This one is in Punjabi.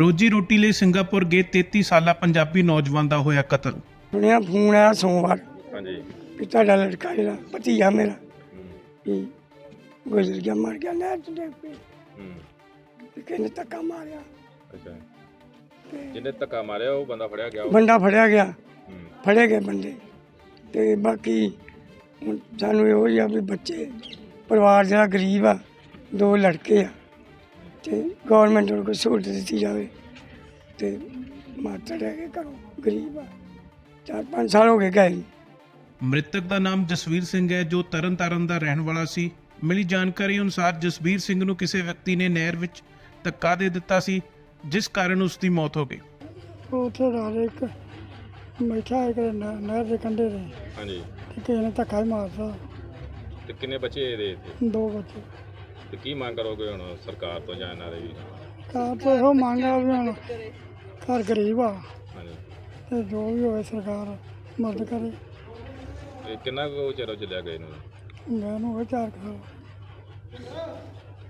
ਰੋਜੀ ਰੋਟੀ ਲਈ ਸਿੰਗਾਪੁਰ ਗਏ 33 ਸਾਲਾ ਪੰਜਾਬੀ ਨੌਜਵਾਨ ਦਾ ਹੋਇਆ ਕਤਲ। ਸੁਣਿਆ ਫੋਨ ਆਇਆ ਸੋਮਵਾਰ। ਹਾਂਜੀ। ਕਿ ਤੁਹਾਡਾ ਲੜਕਾ ਜਿਹੜਾ ਭਤੀਜਾ ਮੇਰਾ। ਵੀ ਗੁਜ਼ਰ ਗਿਆ ਮਰ ਗਿਆ ਨਹਿਰ ਚ ਡਿੱਗ ਹੂੰ। ਤੇ ਕਿਹਨੇ ਧੱਕਾ ਮਾਰਿਆ? ਅੱਛਾ। ਤੇ ਜਿਹਨੇ ਧੱਕਾ ਮਾਰਿਆ? ਉਹ ਬੰਦਾ ਫੜਿਆ ਗਿਆ? ਬੰਦਾ ਫੜਿਆ ਗਿਆ। ਹੂੰ। ਫੜੇ ਗਏ ਬੰਦੇ। ਤੇ ਬਾਕੀ ਹੁਣ ਸਾਨੂੰ ਇਹੋ ਹੀ ਆ ਵੀ ਬੱਚੇ ਪਰਿਵਾਰ ਜਿਹੜਾ ਗਰੀਬ ਆ ਦੋ ਲੜਕੇ ਆ। ਤੇ ਗਵਰਨਮੈਂਟ ਨੂੰ ਕੋਈ ਸਹੂਲਤ ਦਿੱਤੀ ਜਾਵੇ ਤੇ ਮਾਤਾ ਰਹਿ ਕੇ ਘਰੋਂ ਗਰੀਬ ਆ। ਚਾਰ ਪੰਜ ਸਾਲ ਹੋ ਗਏ ਗਏ ਨੂੰ। ਮ੍ਰਿਤਕ ਦਾ ਨਾਮ ਜਸਵੀਰ ਸਿੰਘ ਹੈ ਜੋ ਤਰਨਤਾਰਨ ਦਾ ਰਹਿਣ ਵਾਲਾ ਸੀ। ਮਿਲੀ ਜਾਣਕਾਰੀ ਅਨੁਸਾਰ ਜਸਵੀਰ ਸਿੰਘ ਨੂੰ ਕਿਸੇ ਵਿਅਕਤੀ ਨੇ ਨਹਿਰ ਵਿੱਚ ਧੱਕਾ ਦੇ ਦਿੱਤਾ ਸੀ ਜਿਸ ਕਾਰਨ ਉਸ ਦੀ ਮੌਤ ਹੋ ਗਈ। ਉੱਥੇ ਰਾਤ ਇੱਕ ਬੈਠਾ ਇੱਕ ਨ- ਨਹਿਰ ਦੇ ਕੰਢੇ ਤੇ। ਹਾਂਜੀ। ਤੇ ਕਿਸੇ ਨੇ ਧੱਕਾ ਹੀ ਮਾਰਦਾ ਤੇ ਕਿੰਨੇ ਬੱਚੇ ਇਹਦੇ ਇੱਥੇ? ਦੋ ਬੱਚੇ। ਤੇ ਕੀ ਮੰਗ ਕਰੋਗੇ ਹੁਣ ਸਰਕਾਰ ਤੋਂ ਜਾਂ ਇਹਨਾਂ ਦੇ ਵੀ? ਕਾਰ ਤੋਂ ਇਹੋ ਮੰਗ ਆ ਵੀ ਹੁਣ ਘਰ ਗਰੀਬ ਆ ਹਾਂਜੀ। ਤੇ ਜੋ ਵੀ ਹੋਵੇ ਸਰਕਾਰ ਮਦਦ ਕਰੇ। ਇਹ ਕਿੰਨਾ ਕੁ ਚਿਰ ਹੋ ਚੱਲਿਆ ਗਏ ਨੂੰ ਮੈਨੂੰ ਹੋਵੇ ਚਾਰ ਕੁ ਸਾਲ।